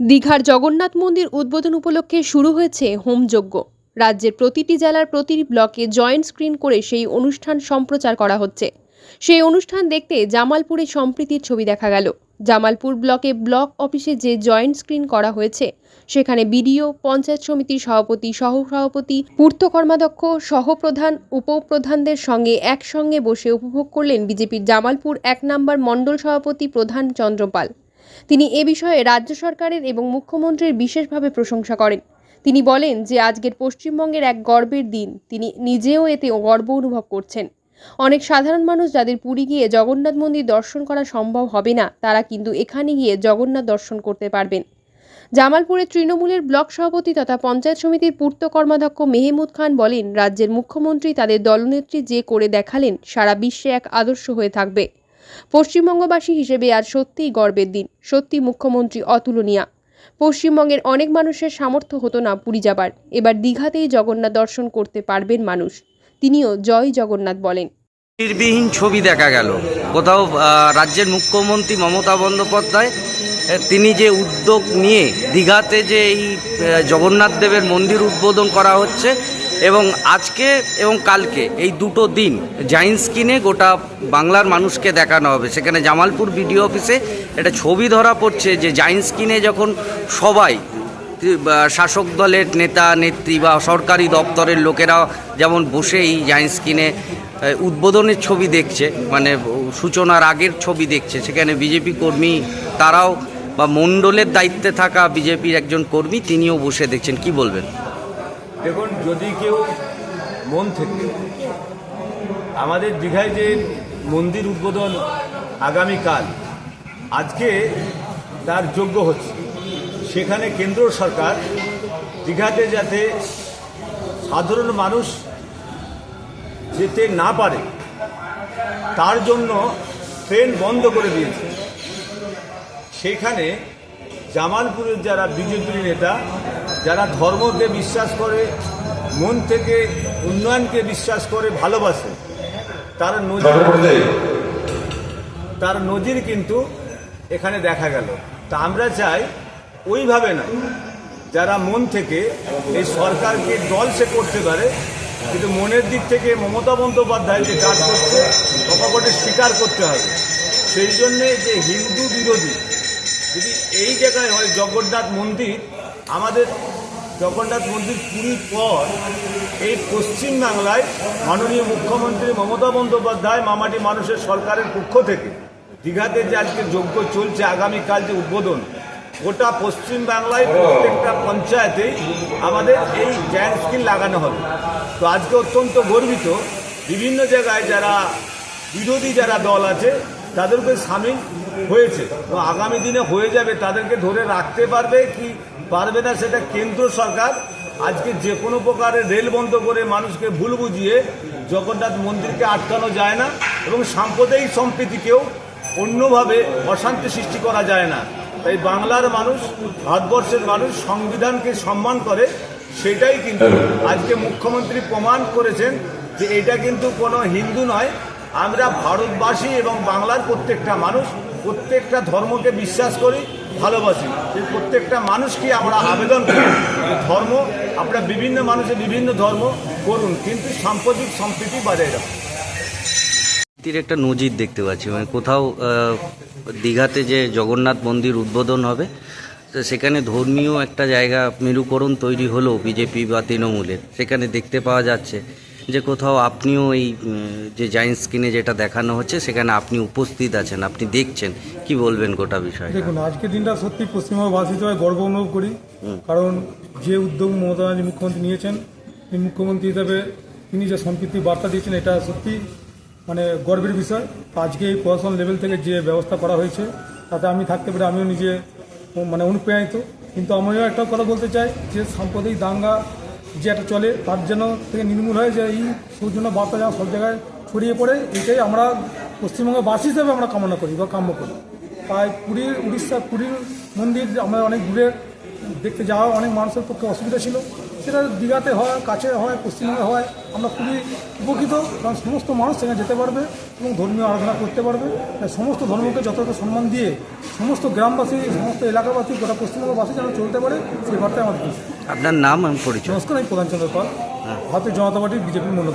দীঘার জগন্নাথ মন্দির উদ্বোধন উপলক্ষে শুরু হয়েছে হোমযজ্ঞ রাজ্যের প্রতিটি জেলার প্রতিটি ব্লকে জয়েন্ট স্ক্রিন করে সেই অনুষ্ঠান সম্প্রচার করা হচ্ছে। সেই অনুষ্ঠান দেখতে জামালপুরে সম্প্রীতির ছবি দেখা গেল। জামালপুর ব্লকে ব্লক অফিসে যে জয়েন্ট স্ক্রিন করা হয়েছে, সেখানে বিডিও, পঞ্চায়েত সমিতির সভাপতি সহ সভাপতি পূর্ত কর্মাধ্যক্ষ সহপ্রধান, উপপ্রধানদের সঙ্গে একসঙ্গে বসে উপভোগ করলেন বিজেপির জামালপুর এক নম্বর মণ্ডল সভাপতি প্রধান চন্দ্রপাল। তিনি এ বিষয়ে রাজ্য সরকারের এবং মুখ্যমন্ত্রীর বিশেষভাবে প্রশংসা করেন। তিনি বলেন যে, আজকের পশ্চিমবঙ্গের এক গর্বের দিন। তিনি নিজেও এতে গর্ব অনুভব করছেন। অনেক সাধারণ মানুষ যাদের পুরী গিয়ে জগন্নাথ মন্দির দর্শন করা সম্ভব হবে না, তারা কিন্তু এখানে গিয়ে জগন্নাথ দর্শন করতে পারবেন। জামালপুরের তৃণমূলের ব্লক সভাপতি তথা পঞ্চায়েত সমিতির পূর্ত কর্মাধ্যক্ষ মেহমুদ খান বলেন, রাজ্যের মুখ্যমন্ত্রী তাদের দলনেত্রী যে করে দেখালেন, সারা বিশ্বে এক আদর্শ হয়ে থাকবে। পশ্চিমবঙ্গবাসী হিসেবে আজ সত্যিই গর্বের দিন। সত্যি মুখ্যমন্ত্রী অতুলনীয়া। পশ্চিমবঙ্গের অনেক মানুষের সামর্থ্য হতো না পুরী যাবার। এবার দীঘাতেই জগন্নাথ দর্শন করতে পারবেন মানুষ। তিনিও জয় জগন্নাথ বলেন। নির্বিহীন ছবি দেখা গেল। কোথাও রাজ্যের মুখ্যমন্ত্রী মমতা বন্দ্যোপাধ্যায় তিনি যে উদ্যোগ নিয়ে দীঘাতে যে এই জগন্নাথ দেবের মন্দির উদ্বোধন করা হচ্ছে এবং আজকে এবং কালকে এই দুটো দিন জাইন স্ক্রিনে গোটা বাংলার মানুষকে দেখানো হবে। সেখানে জামালপুর বিডিও অফিসে একটা ছবি ধরা পড়ছে যে জাইন স্ক্রিনে যখন সবাই শাসক দলের নেতা, নেত্রী বা সরকারি দপ্তরের লোকেরা যেমন বসে এই জায়েন্ট স্ক্রিনে উদ্বোধনের ছবি দেখছে মানে সূচনার আগের ছবি দেখছে। সেখানে বিজেপি কর্মী তারাও বা মণ্ডলের দায়িত্বে থাকা বিজেপির একজন কর্মী তিনিও বসে দেখছেন। কি বলবেন? দেখুন, যদি কেউ মন থেকে আমাদের দীঘায় যে মন্দির উদ্বোধন আগামীকাল, আজকে তার যোগ্য হচ্ছে। সেখানে কেন্দ্র সরকার দীঘাতে যাতে সাধারণ মানুষ যেতে না পারে, তার জন্য ট্রেন বন্ধ করে দিয়েছে। সেখানে জামালপুরের যারা বিজেপির নেতা যারা ধর্মকে বিশ্বাস করে মন থেকে উন্নয়নকে বিশ্বাস করে ভালোবাসে তার নজির তার নজির কিন্তু এখানে দেখা গেল। তা আমরা চাই ওইভাবে না যারা মন থেকে এই সরকারকে দল সে করতে পারে কিন্তু মনের দিক থেকে মমতা বন্দ্যোপাধ্যায় যে কাজ করছে অকপটে স্বীকার করতে হবে। সেই জন্যে যে হিন্দু বিরোধী যদি এই জায়গায় হয় জগন্নাথ মন্দির। আমাদের জগন্নাথ মন্দির পুরীর পর এই পশ্চিম বাংলায় মাননীয় মুখ্যমন্ত্রী মমতা বন্দ্যোপাধ্যায় মামাটি মানুষের সরকারের পক্ষ থেকে দীঘাতে যে আজকে যজ্ঞ চলছে, আগামীকাল যে উদ্বোধন, গোটা পশ্চিম বাংলায় প্রত্যেকটা পঞ্চায়েতেই আমাদের এই জ্যান স্কিল লাগানো হবে। তো আজকে অত্যন্ত গর্বিত, বিভিন্ন জায়গায় যারা বিরোধী যারা দল আছে তাদেরকে সামিল হয়েছে। তো আগামী দিনে হয়ে যাবে তাদেরকে ধরে রাখতে পারবে কি পারবে না সেটা কেন্দ্র সরকার। আজকে যে কোনো প্রকারের রেল বন্ধ করে মানুষকে ভুল বুঝিয়ে জগন্নাথ মন্দিরকে আটকানো যায় না এবং সাম্প্রদায়িক সম্প্রীতিকেও অন্যভাবে অশান্তি সৃষ্টি করা যায় না। তাই বাংলার মানুষ ভারতবর্ষের মানুষ সংবিধানকে সম্মান করে সেটাই কিন্তু আজকে মুখ্যমন্ত্রী প্রমাণ করেছেন যে এটা কিন্তু কোনো হিন্দু নয় আমরা ভারতবাসী এবং বাংলার প্রত্যেকটা মানুষ, প্রত্যেকটা ধর্মকে বিশ্বাস করি, ভালোবাসি। এই প্রত্যেকটা মানুষকে আমরা আবেদন করি। ধর্ম আপনারা বিভিন্ন মানুষের বিভিন্ন ধর্ম করুন, কিন্তু সাম্প্রতিক সম্প্রীতি বজায় রাখুন। একটা নজির দেখতে পাচ্ছি মানে কোথাও দীঘাতে যে জগন্নাথ মন্দির উদ্বোধন হবে সেখানে ধর্মীয় একটা জায়গা মেরুকরণ তৈরি হলো বিজেপি বা তৃণমূলের। সেখানে দেখতে পাওয়া যাচ্ছে যে কোথাও আপনিও এই যে জাইন্ট স্ক্রিনে যেটা দেখানো হচ্ছে সেখানে আপনি উপস্থিত আছেন আপনি দেখছেন। কি বলবেন গোটা বিষয় দেখুন আজকের দিনটা সত্যি পশ্চিমবঙ্গবাসী হিসেবে গর্ব অনুভব করি। কারণ যে উদ্যোগ মমতা ব্যানার্জি মুখ্যমন্ত্রী নিয়েছেন এই মুখ্যমন্ত্রী হিসাবে তিনি যে সম্পৃক্তি বার্তা দিয়েছেন এটা সত্যি মানে গর্বের বিষয়। আজকে এই প্রশাসন লেভেল থেকে যে ব্যবস্থা করা হয়েছে তাতে আমি থাকতে পারি আমিও নিজে মানে অনুপ্রাণিত। কিন্তু আমিও একটা কথা বলতে চাই যে সাম্প্রদায়িক দাঙ্গা যে একটা চলে, তার জন্য থেকে নির্মূল হয় যে এই সৌজন্য বার্তা যেন সব জায়গায় ছড়িয়ে পড়ে এটাই আমরা পশ্চিমবঙ্গের পশ্চিমবঙ্গবাসী হিসেবে আমরা কামনা করি বা কাম্য করি। তাই পুরীর উড়িষ্যা পুরীর মন্দির আমরা অনেক দূরে দেখতে যাওয়া অনেক মানুষের পক্ষে অসুবিধা ছিল। সেটা দীঘাতে হয় কাছে হয় পশ্চিমবঙ্গে হয় আমরা খুবই উপকৃত কারণ সমস্ত মানুষ সেখানে যেতে পারবে এবং ধর্মীয় আরাধনা করতে পারবে। সমস্ত ধর্মকে যথাযথ সম্মান দিয়ে সমস্ত গ্রামবাসী সমস্ত এলাকাবাসী গোটা পশ্চিমবঙ্গবাসী যেন চলতে পারে সেই বার্তায় আমাদের আপনার নাম আমি পরিচয়? নমস্কার আমি প্রধানচন্দ্র পাল ভারতীয় জনতা পার্টির বিজেপির মূল্য